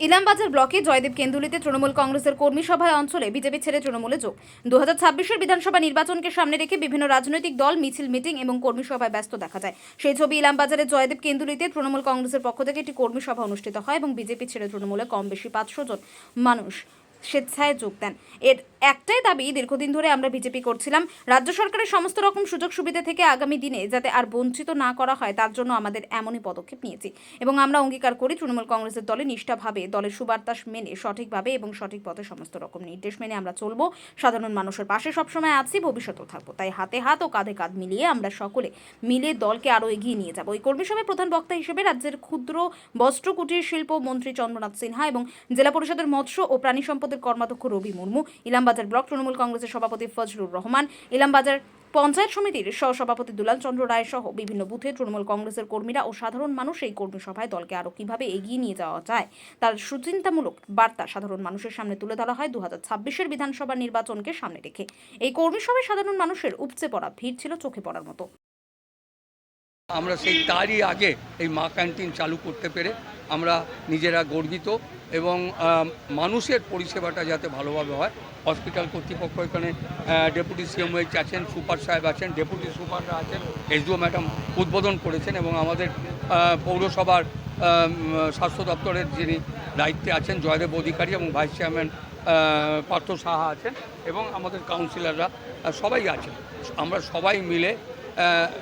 ইলামবাজার ব্লকে জয়দেব কেন্দুলিতে তৃণমূল কংগ্রেসের কর্মী সভায় অঞ্চলে বিজেপি ছেড়ে তৃণমূলে যোগ। দু হাজার ছাব্বিশের বিধানসভা নির্বাচনকে সামনে রেখে বিভিন্ন রাজনৈতিক দল মিছিল, মিটিং এবং কর্মী সভায় ব্যস্ত দেখা যায়। সেই ছবি ইলামবাজারের জয়দেব কেন্দুলিতে তৃণমূল কংগ্রেসের পক্ষ থেকে একটি কর্মী সভা অনুষ্ঠিত হয় এবং বিজেপি ছেড়ে তৃণমূলে কম বেশি পাঁচশো জন মানুষ স্বেচ্ছায় যোগ দেন। এর একটাই দাবি, দীর্ঘদিন ধরে আমরা বিজেপি করছিলাম, রাজ্য সরকারের সমস্ত রকম সুযোগ সুবিধা থেকে আগামী দিনে যাতে আর বঞ্চিত না করা হয়, তার জন্য আমাদের এমনই পদক্ষেপ নিয়েছি। এবং আমরা অঙ্গীকার করি, তৃণমূল কংগ্রেসের দলে নিষ্ঠাভাবে, দলের সুবার্তাস মেনে, সঠিকভাবে এবং সঠিক পথে সমস্ত রকম নির্দেশ মেনে আমরা চলব। সাধারণ মানুষের পাশে সবসময় আছি, ভবিষ্যতেও থাকব। তাই হাতে হাত ও কাঁধে কাঁধ মিলিয়ে আমরা সকলে মিলে দলকে আরও এগিয়ে নিয়ে যাব। এই কর্মী সভায় প্রধান বক্তা হিসেবে রাজ্যের ক্ষুদ্র বস্ত্র কুটির শিল্প মন্ত্রী চন্দ্রনাথ সিনহা এবং জেলা পরিষদের মৎস্য ও প্রাণী সম্পদের কর্মাধ্যক্ষ রবি মুর্মু, ইলামবাজার ব্লক তৃণমূল কংগ্রেসের সভাপতি ফজলুর রহমান, ইলামবাজার পঞ্চায়েত সমিতির সহসভাপতি দুলাল চন্দ্র রায় সহ বিভিন্ন বুথে তৃণমূল কংগ্রেসের কর্মীরা ও সাধারণ মানুষ এই কর্মী সভায় দলকে আরও কীভাবে এগিয়ে নিয়ে যাওয়া যায় তার সুচিন্তামূলক বার্তা সাধারণ মানুষের সামনে তুলে ধরা হয় দু হাজার বিধানসভা নির্বাচনকে সামনে রেখে। এই কর্মী সভায় সাধারণ মানুষের উপচে পড়া ভিড় ছিল চোখে পড়ার মতো। আমরা সেই তারই আগে এই মা ক্যান্টিন চালু করতে পেরে আমরা নিজেরা গর্বিত এবং মানুষের পরিষেবাটা যাতে ভালোভাবে হয়। হসপিটাল কর্তৃপক্ষ এখানে ডেপুটি সিএমএইচ আছেন, সুপার সাহেব আছেন, ডেপুটি সুপাররা আছেন, এসডিও ম্যাডাম উদ্বোধন করেছেন এবং আমাদের পৌরসভার স্বাস্থ্য দপ্তরের যিনি দায়িত্বে আছেন, জয়দেব অধিকারী এবং ভাইস চেয়ারম্যান পার্থ সাহা আছেন এবং আমাদের কাউন্সিলররা সবাই আছেন। আমরা সবাই মিলে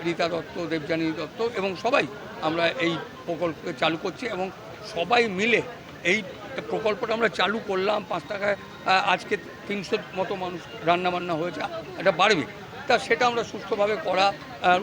রীতা দত্ত, দেবযানী দত্ত এবং সবাই আমরা এই প্রকল্পকে চালু করছি এবং সবাই মিলে এই প্রকল্পটা আমরা চালু করলাম। পাঁচ টাকায় আজকে তিনশোর মতো মানুষ রান্নাবান্না হয়েছে এটা বাড়বে। তা সেটা আমরা সুস্থভাবে করা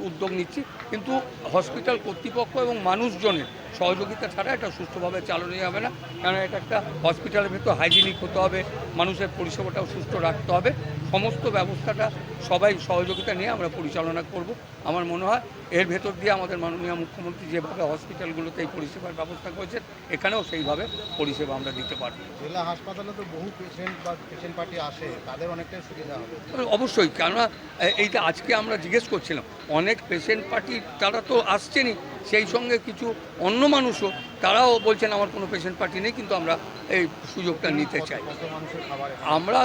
উদ্যোগ নিচ্ছি। কিন্তু হসপিটাল কর্তৃপক্ষ এবং মানুষজনের সহযোগিতা ছাড়া এটা সুস্থভাবে চালানো যাবে না। কারণ এটা একটা হসপিটালের ভেতর হাইজিনিক হতে হবে মানুষের পরিষেবাটাও সুস্থ রাখতে হবে। সমস্ত ব্যবস্থাটা সবাই সহযোগিতা নিয়ে আমরা পরিচালনা করব। আমার মনে হয় এর ভেতর দিয়ে আমাদের মাননীয় মুখ্যমন্ত্রী যেভাবে হসপিটালগুলোতে এই পরিষেবার ব্যবস্থা করেছেন এখানেও সেইভাবে পরিষেবা আমরা দিতে পারব। জেলা হাসপাতালে তো বহু পেশেন্ট বা পেশেন্ট পার্টি আসে তাদের অনেকটাই সুবিধা হবে। অবশ্যই কেননা এইটা আজকে আমরা জিজ্ঞেস করছিলাম অনেক পেশেন্ট পার্টি তারা তো আসছেনই সেই সঙ্গে কিছু অন্য মানুষও তারাও বলছেন আমার কোনো পেশেন্ট পার্টি নেই কিন্তু আমরা এই সুযোগটা নিতে চাই। আমরা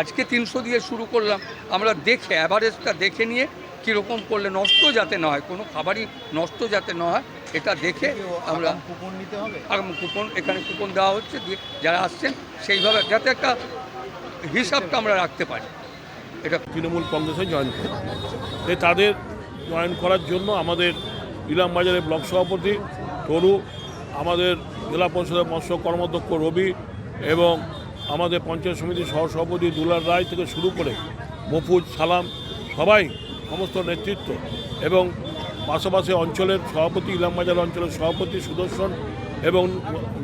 আজকে তিনশো দিয়ে শুরু করলাম আমরা দেখে অ্যাভারেজটা দেখে নিয়ে কীরকম করলে নষ্ট যাতে না হয় কোনো খাবারই নষ্ট যাতে না হয় এটা দেখে আমরা কুপন নিতে হবে? আগাম কুপন এখানে কুপন দেওয়া হচ্ছে যারা আসছেন সেইভাবে যাতে একটা হিসাবটা আমরা রাখতে পারি। এটা তৃণমূল কংগ্রেসে জয়েন করে তাদের জয়েন করার জন্য আমাদের ইলামবাজারের ব্লক সভাপতি তরু, আমাদের জেলা পরিষদের মৎস্য কর্মাধ্যক্ষ রবি এবং আমাদের পঞ্চায়েত সমিতির সহসভাপতি দুলাল রায় থেকে শুরু করে মফুজ সালাম, সবাই সমস্ত নেতৃত্ব এবং পাশাপাশি অঞ্চলের সভাপতি ইলামবাজার অঞ্চলের সভাপতি সুদর্শন এবং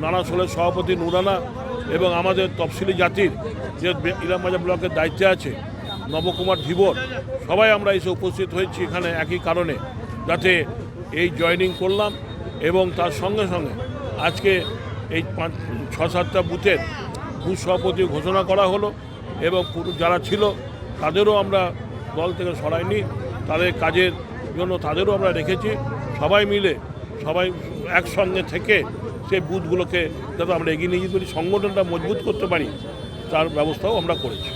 নানাশোলের সভাপতি নুরানা এবং আমাদের তফসিলি জাতির যে ইলামবাজার ব্লকের দায়িত্বে আছে নবকুমার ধীবর সবাই আমরা এসে উপস্থিত হয়েছি এখানে একই কারণে, যাতে এই জয়েনিং করলাম এবং তার সঙ্গে সঙ্গে আজকে এই পাঁচ, ছ সাতটা বুথের বুথ সভাপতি ঘোষণা করা হলো এবং যারা ছিল তাদেরও আমরা দল থেকে সরাইনি, তাদের কাজের জন্য তাদেরও আমরা রেখেছি। সবাই মিলে, সবাই একসঙ্গে থেকে সেই বুথগুলোকে যাতে আমরা এগিয়ে নিয়ে যেতে পারি, সংগঠনটা মজবুত করতে পারি। তার ব্যবস্থাও আমরা করেছি।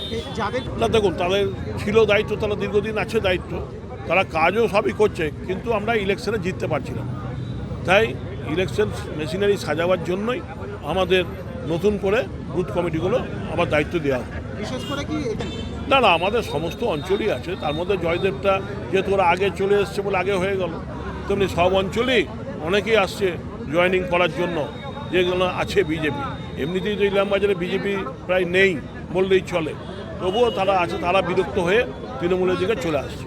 না দেখুন তাদের ছিল দায়িত্ব তারা দীর্ঘদিন আছে দায়িত্ব তারা কাজও সবই করছে কিন্তু আমরা ইলেকশনে জিততে পারছি না। তাই ইলেকশন মেশিনারি সাজাবার জন্যই আমাদের নতুন করে বুথ কমিটিগুলো আবার দায়িত্ব দেওয়া হয়। বিশেষ করে কি না না আমাদের সমস্ত অঞ্চলই আছে তার মধ্যে জয়দেবটা যেহেতু ওরা আগে চলে এসছে বলে আগে হয়ে গেল তেমনি সব অঞ্চলেই অনেকেই আসছে জয়েনিং করার জন্য যেগুলো আছে বিজেপি। এমনিতেই তো ইলামবাজারে বিজেপি প্রায় নেই, বললেই চলে। তবুও তারা আছে, তারা বিরক্ত হয়ে তৃণমূলের দিকে চলে আসছে।